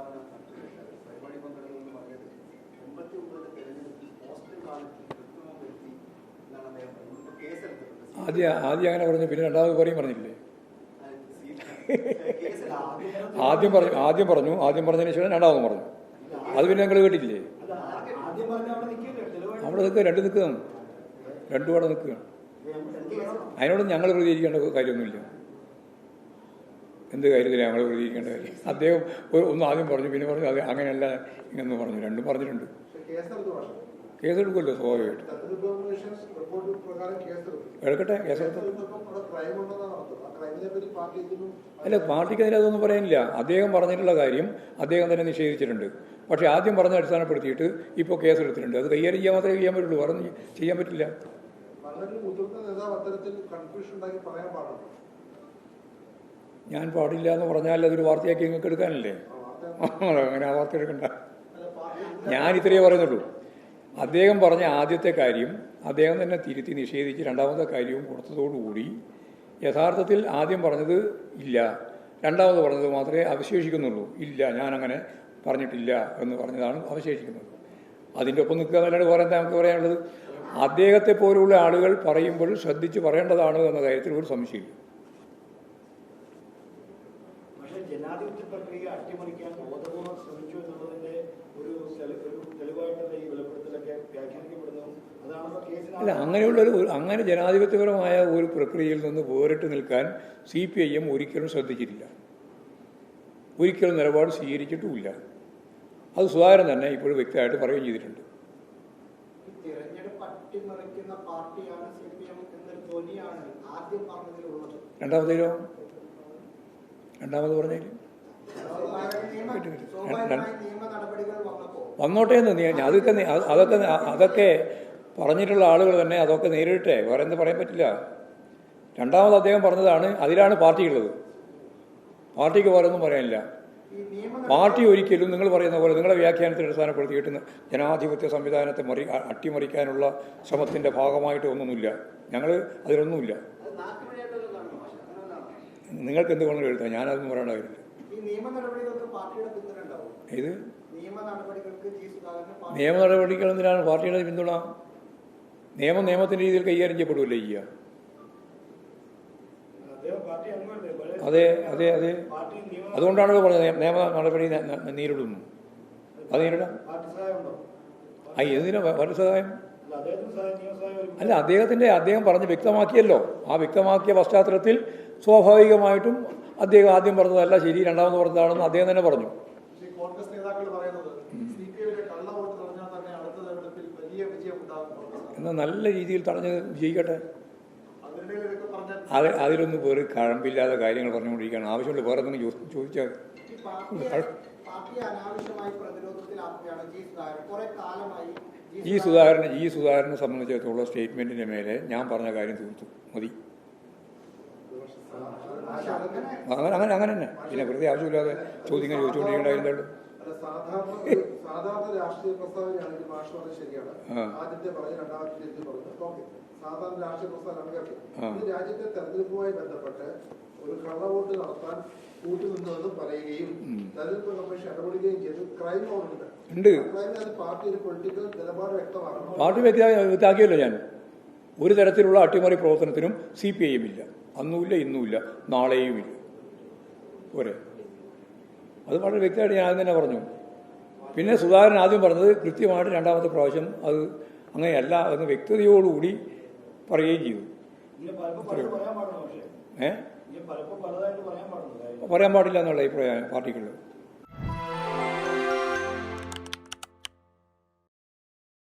ഉണ്ടാവുന്ന പരിപാടി പങ്കെടുക്കുന്നത് പറഞ്ഞത് എൺപത്തി ഒമ്പത് തെരഞ്ഞെടുപ്പിൽ പോസ്റ്റൽ ബാലറ്റിൽ കൃത്രിമം വരുത്തി എന്നാണ് അദ്ദേഹം പറയുന്നത് ഇപ്പോൾ കേസെടുത്തിട്ടുണ്ട്. ആദ്യം ആദ്യം അങ്ങനെ പറഞ്ഞു പിന്നെ രണ്ടാമത് പറയും പറഞ്ഞില്ലേ ആദ്യം പറഞ്ഞു ആദ്യം പറഞ്ഞു ആദ്യം പറഞ്ഞതിന് ശേഷം രണ്ടാമതും പറഞ്ഞു. അത് പിന്നെ ഞങ്ങൾ തെളിവായിട്ട് അവിടെ നിൽക്കുക രണ്ട് നിൽക്കുകയാണ് രണ്ടു അവിടെ നിൽക്കുകയാണ് അതിനോട് ഞങ്ങൾ പ്രതികരിക്കേണ്ട കാര്യമൊന്നുമില്ല. എന്ത് കാര്യത്തിലാണ് ഞങ്ങൾ പ്രതീക്ഷിക്കേണ്ട കാര്യം? അദ്ദേഹം ഒന്ന് ആദ്യം പറഞ്ഞു പിന്നെ പറഞ്ഞു അത് അങ്ങനെയല്ല ഇങ്ങനെ പറഞ്ഞു. രണ്ടും പറഞ്ഞിട്ടുണ്ട്. കേസെടുക്കുമല്ലോ സ്വാഭാവികമായിട്ട്. എടുക്കട്ടെ കേസെടുത്തു. അല്ല പാർട്ടിക്ക് അതിന് അതൊന്നും പറയാനില്ല. അദ്ദേഹം പറഞ്ഞിട്ടുള്ള കാര്യം അദ്ദേഹം തന്നെ നിഷേധിച്ചിട്ടുണ്ട്. പക്ഷേ ആദ്യം പറഞ്ഞ അടിസ്ഥാനപ്പെടുത്തിയിട്ട് ഇപ്പോൾ കേസെടുത്തിട്ടുണ്ട്. അത് കൈകാര്യം ചെയ്യാൻ മാത്രമേ ചെയ്യാൻ പറ്റുള്ളൂ. ഒന്നും ചെയ്യാൻ പറ്റില്ല. ഞാൻ പാടില്ല എന്ന് പറഞ്ഞാൽ അതൊരു വാർത്തയാക്കി നിങ്ങൾക്ക് എടുക്കാനല്ലേ? അങ്ങനെ ആ വാർത്ത എടുക്കണ്ട. ഞാൻ ഇത്രയേ പറയുന്നുള്ളൂ. അദ്ദേഹം പറഞ്ഞ ആദ്യത്തെ കാര്യം അദ്ദേഹം തന്നെ തിരുത്തി നിഷേധിച്ച് രണ്ടാമത്തെ കാര്യവും കൊടുത്തതോടുകൂടി യഥാർത്ഥത്തിൽ ആദ്യം പറഞ്ഞത് ഇല്ല. രണ്ടാമത് പറഞ്ഞത് മാത്രമേ അവശേഷിക്കുന്നുള്ളൂ. ഇല്ല ഞാനങ്ങനെ പറഞ്ഞിട്ടില്ല എന്ന് പറഞ്ഞതാണ് അവശേഷിക്കുന്നത്. അതിന്റെ ഒപ്പം നിൽക്കുക എന്നല്ലാണ്ട് എന്താ നമുക്ക് പറയാനുള്ളത്? അദ്ദേഹത്തെ പോലുള്ള ആളുകൾ പറയുമ്പോൾ ശ്രദ്ധിച്ച് പറയേണ്ടതാണ് എന്ന കാര്യത്തിൽ ഒരു സംശയമില്ല പക്ഷേ ജനാധിപത്യ പ്രക്രിയ അട്ടിമറിക്കാൻ ബോധപൂർവം ശ്രമിച്ചു എന്നുള്ളതിന്റെ ഒരു തെളിവായിട്ടുള്ള ഈ വെളിപ്പെടുത്തലൊക്കെ വ്യാഖ്യാനിക്കപ്പെടുന്നു. അതാണല്ലോ അല്ല അങ്ങനെയുള്ള ഒരു ഒരു- അങ്ങനെ ജനാധിപത്യപരമായ ഒരു പ്രക്രിയയിൽ നിന്ന് വേറിട്ട് നിൽക്കാൻ സി പി ഐ എം ഒരിക്കലും ശ്രദ്ധിച്ചിട്ടില്ല. ഒരിക്കലും നിലപാട് സ്വീകരിച്ചിട്ടുമില്ല. അത് സുധാകരൻ തന്നെ ഇപ്പോഴും വ്യക്തമായിട്ട് പറയുകയും ചെയ്തിട്ടുണ്ട്. തിരഞ്ഞെടുപ്പ് അട്ടിമറിക്കുന്ന പാർട്ടിയാണ് സി പി എം എന്നൊരു ധ്വനിയാണ് ആദ്യം പറഞ്ഞതിലുള്ളത് രണ്ടാമതേലോ രണ്ടാമത് വന്നപ്പോൾ. വന്നോട്ടെ എന്ന് നീ അതൊക്കെ അതൊക്കെ അതൊക്കെ പറഞ്ഞിട്ടുള്ള ആളുകൾ തന്നെ അതൊക്കെ നേരിട്ടെ. വേറെ എന്ത് പറയാൻ പറ്റില്ല. രണ്ടാമത് അദ്ദേഹം പറഞ്ഞതാണ് അതിലാണ് പാർട്ടിയുള്ളത്. പാർട്ടിക്ക് വേറെ ഒന്നും പറയാനില്ല. പാർട്ടി ഒരിക്കലും നിങ്ങൾ പറയുന്ന പോലെ നിങ്ങളുടെ വ്യാഖ്യാനത്തിൽ അടിസ്ഥാനപ്പെടുത്തിയിട്ട് ജനാധിപത്യ സംവിധാനത്തെ മറി അട്ടിമറിക്കാനുള്ള ശ്രമത്തിന്റെ ഭാഗമായിട്ട് ഒന്നുമില്ല ഞങ്ങൾ അതിലൊന്നുമില്ല അത് നാട്ടുവഴിയായിട്ടല്ലോ കാണുന്നു പക്ഷെ അങ്ങനെയല്ല നിങ്ങൾക്ക് എന്ത് വേണമെങ്കിലും എഴുതാം ഞാനതൊന്നും പറയേണ്ട കാര്യമില്ല ഇത് നിയമ നടപടികൾ എന്തിനാണ് പാർട്ടിയുടെ പിന്തുണ? നിയമം നിയമത്തിന്റെ രീതിയിൽ കൈകാര്യം ചെയ്യപ്പെടുമല്ലേ ചെയ്യുക? അതെ അതെ അതെ അതുകൊണ്ടാണ് പറഞ്ഞത്. നിയ- നിയമ നടപടി നേരിടുന്നു. അത് നേരിടാം. ആ എന്തിനാ വര സഹായം? അല്ല അദ്ദേഹത്തിന്റെ അദ്ദേഹം പറഞ്ഞ് വ്യക്തമാക്കിയല്ലോ. ആ വ്യക്തമാക്കിയ പശ്ചാത്തലത്തിൽ സ്വാഭാവികമായിട്ടും അദ്ദേഹം ആദ്യം പറഞ്ഞതല്ല ശരി രണ്ടാമത് പറഞ്ഞതാണെന്ന് അദ്ദേഹം തന്നെ പറഞ്ഞു. എന്നാൽ നല്ല രീതിയിൽ തടഞ്ഞ് വിജയിക്കട്ടെ. അത് അതിലൊന്നും വേറെ കഴമ്പില്ലാതെ കാര്യങ്ങൾ പറഞ്ഞുകൊണ്ടിരിക്കുകയാണ്. ആവശ്യമുള്ള വേറെ എന്തെങ്കിലും ചോദിച്ചാൽ ഈ ജി സുധാകരൻ. കുറെ കാലമായി ഈ സുധാകരനെ ഈ സുധാകരനെ സംബന്ധിച്ചിടത്തോളം സ്റ്റേറ്റ്മെന്റിന്റെ മേലെ ഞാൻ പറഞ്ഞ കാര്യം തീർത്തു. മതി. അങ്ങനെ അങ്ങനെ അങ്ങനെ തന്നെ. പിന്നെ വെറുതെ ആവശ്യമില്ലാതെ ചോദ്യങ്ങൾ ചോദിച്ചുകൊണ്ടിരിക്കേണ്ടതുള്ളൂ സാധാരണ സാധാരണ രാഷ്ട്രീയ പ്രസ്താവനയാണെങ്കിൽ മാഷ് പറഞ്ഞത് ശരിയാണ്. ആ. ആദ്യത്തെ പറഞ്ഞ് രണ്ടാമത്തെ പറഞ്ഞു ഓക്കെ സാധാരണ രാഷ്ട്രീയ പ്രസ്ഥാനം കേട്ടു ആ. ഇത് രാജ്യത്തെ തെരഞ്ഞെടുപ്പുമായി ബന്ധപ്പെട്ട് ഒരു കള്ളവോട്ട് നടത്താൻ കൂട്ടുനിന്നുവെന്ന് പറയുകയും തെരഞ്ഞെടുപ്പ് കമ്മീഷൻ ഇടപെടുകയും ചെയ്ത്. ക്രൈം ഉണ്ട്. പാർട്ടി ഒരു പൊളിറ്റിക്കൽ നിലപാട് വ്യക്തമാക്കണം പാർട്ടി വ്യക്തി വ്യക്തമാക്കിയല്ലോ ഞാൻ. ഒരു തരത്തിലുള്ള അട്ടിമറി പ്രവർത്തനത്തിനും സി പി ഐ എം ഇല്ല. അന്നുമില്ല ഇന്നുമില്ല നാളെയും ഇല്ല. പോരെ. അത് വളരെ വ്യക്തമായിട്ട് ഞാൻ തന്നെ പറഞ്ഞു. പിന്നെ സുധാകരൻ ആദ്യം പറഞ്ഞത് കൃത്യമായിട്ട് രണ്ടാമത്തെ പ്രാവശ്യം അത് അങ്ങനെയല്ല എന്ന് വ്യക്തതയോടുകൂടി പറയുകയും ചെയ്തു. ഏ? പറയാൻ പാടില്ല. എന്നുള്ള അഭിപ്രായം പാർട്ടിക്കുള്ളത്